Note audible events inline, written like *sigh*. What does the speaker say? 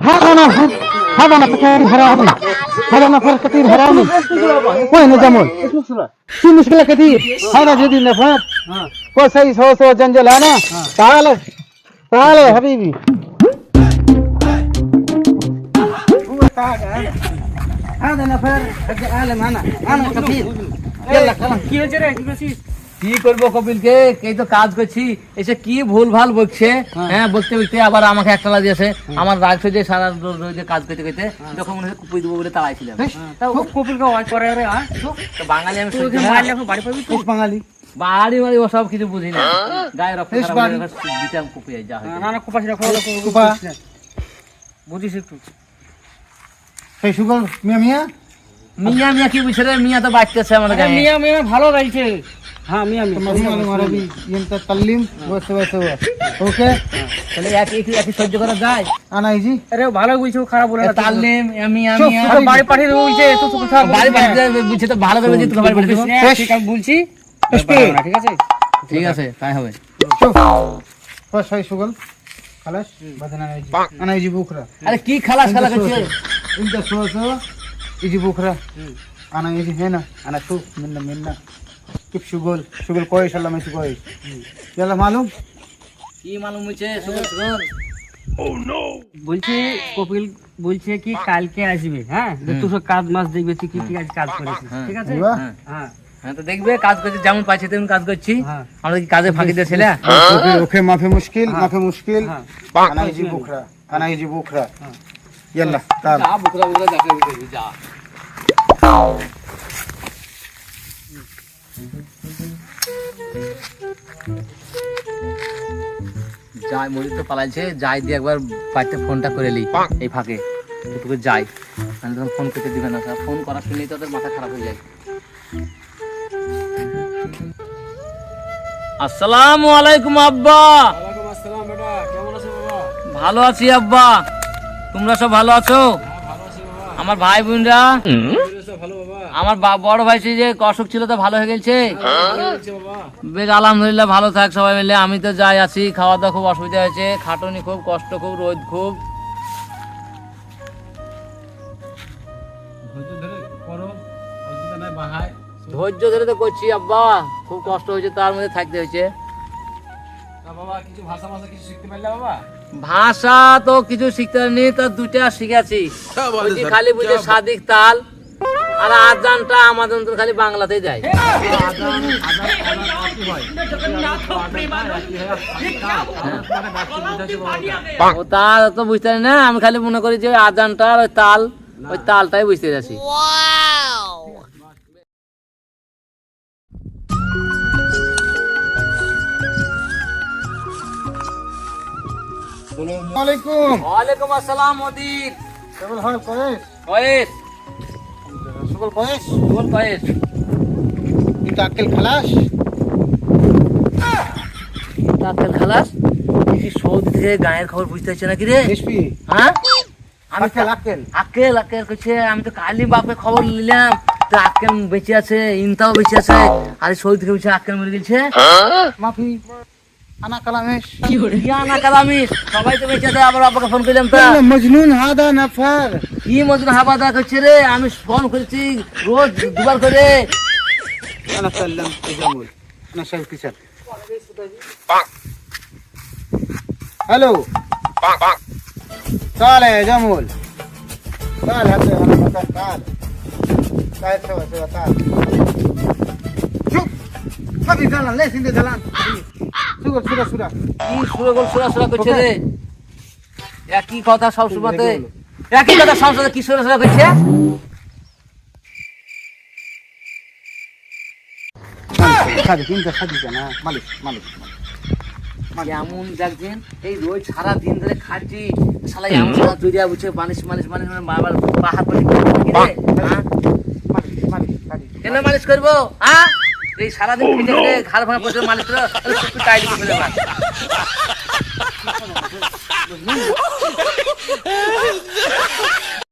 هذا هذا فكير هرامي هذا نفر كثير هرامي وين جمول في مشكلة كثير هذا جديد نفر وسيس هو سوى جنجل أنا تعال تعال يا حبيبي هذا نفر العالم أنا أنا كثير يلا خلاص كيف جريت কি করব কপিলকে? এই তো কাজ করছি। এসে কি ভুল ভালো বলছে হ্যাঁ।, হ্যাঁ বলতে বলতে আবার আমাকে একটালা দিয়েছে হ্যাঁ। আমার রাগ হয়ে যায় সারা রোজ কাজ করতে করতে। হ্যাঁ। যখন মনে হয় কুপি দেবো বলে তাড়াইছিলাম। কপিলকে অনেক করে বাঙালি আমি বাড়ি পাবি বাঙালি। বাড়ি বাড়ি ওসব কিছু বুঝি না। গায়ে কুপি যা না কুপা। বুঝিস একটু। সেই সুগল মিয়া মিয়া। মিয়া মিয়া কি বুঝছে মিয়া তো বাঁচতেছে আমাদের মিয়া মিয়া ভালো গাইছে। हाँ मैं हमारा भी इनका तल्लीम তাহলে যায় আনাইজি আরে ভালো বুঝছ খারাপ বলে না তালিম পাঠিয়ে দেবো কথা বাড়ি তো যে বলছি ঠিক আছে ঠিক আছে তাই হবে সুগল আনাইজি আনাইজি আরে কি খালাস খালাস করছিস ইনটা সো সো ইজি হ্যাঁ না আনা সু মিন্না মিন্না কি সুগল সুগল কয়েস আল্লাহ মেসি কয়েস গেল মালুম কি মালুম হয়েছে সুগল সুগল কালকে আসবে হ্যাঁ? তুই সব কাজ দেখবে কি কাজ করেছিস হ্যাঁ। হ্যাঁ। হ্যাঁ। দেখবে কাজ করছি যেমন পাচ্ছি তেমন কাজ করছি। আমরা কি কাজে ফাঁকি দিয়ে ছেলে? ওকে মুশকিল মাফে মুশকিল। কানাইজি ইয়াল্লাহ যাই মরিত তো পালাইছে। যাই দিয়ে একবার বাড়িতে ফোনটা করে লি এই ফাঁকে। তোকে যাই। আমি তখন ফোন করতে দিবে না। স্যার ফোন করার শুনলেই তো ওদের মাথা খারাপ হয়ে যায়। আসসালামু আলাইকুম আব্বা। ওয়ালাইকুম আসসালাম বেটা। কেমন আছো বাবা? ভালো আছি আব্বা। তোমরা সব ভালো আছো? আমার ভাই বোনরা। আমার বড় ভাই সে যে অসুখ ছিল তো ভালো হয়ে গেছে। ভালো হচ্ছে বাবা বেশ আলহামদুলিল্লাহ ভালো থাক সবাই মিলে। আমি তো যাই আছি খাওয়া দাওয়া খুব অসুবিধা হয়েছে। খাটনি খুব কষ্ট খুব রোদ খুব। ধৈর্য ধরে করো অসুবিধা নাই বাহাই ধৈর্য ধরে তো করছি আব্বা। খুব কষ্ট হয়েছে তার মধ্যে থাকতে হয়েছে। ভাষা ভাষা কিছু শিখতে পারলে বাবা? ভাষা তো কিছু শিখতে পারিনি তো দুইটা শিখেছি। ওই খালি বুঝে সাদিক তাল আর আজানটা আমাদের তো খালি বাংলাতেই যায়। তাল তো বুঝতে পারি না আমি খালি মনে করি যে আজানটা আর ওই তাল ওই তালটাই বুঝতে যাচ্ছি ওয়ালাইকুম আসসালাম খালাস গায়ের খবর বুঝতে পারছে হ্যাঁ আমি তো কালি বাপে খবর নিলাম তো আক্কেল বেঁচে আছে ইনতাও বেঁচে আছে আর সৌদি থেকে আকেল মরে গেছে মাফি মজনুন হাদা নাফার কি মজনুন হাবাদা করছে রে? আমি ফোন করছি রোজ দুবার করে। হ্যালো। কাল জামুল কাল হাতে কাল কাল কাল কাল কাল কাল কাল এমন দেখবেন এই রোজ সারা দিন ধরে খাচ্ছি সালা এমন সালা চুরিয়া বুঝে মানুষ মানুষ মানুষ পাহাড় কেন মালিশ করব হ্যাঁ এই সারাদিন খেটে খেটে ঘাড় ভাঙা পড়ছিল একটু টাইট করে ফেলে মার *laughs*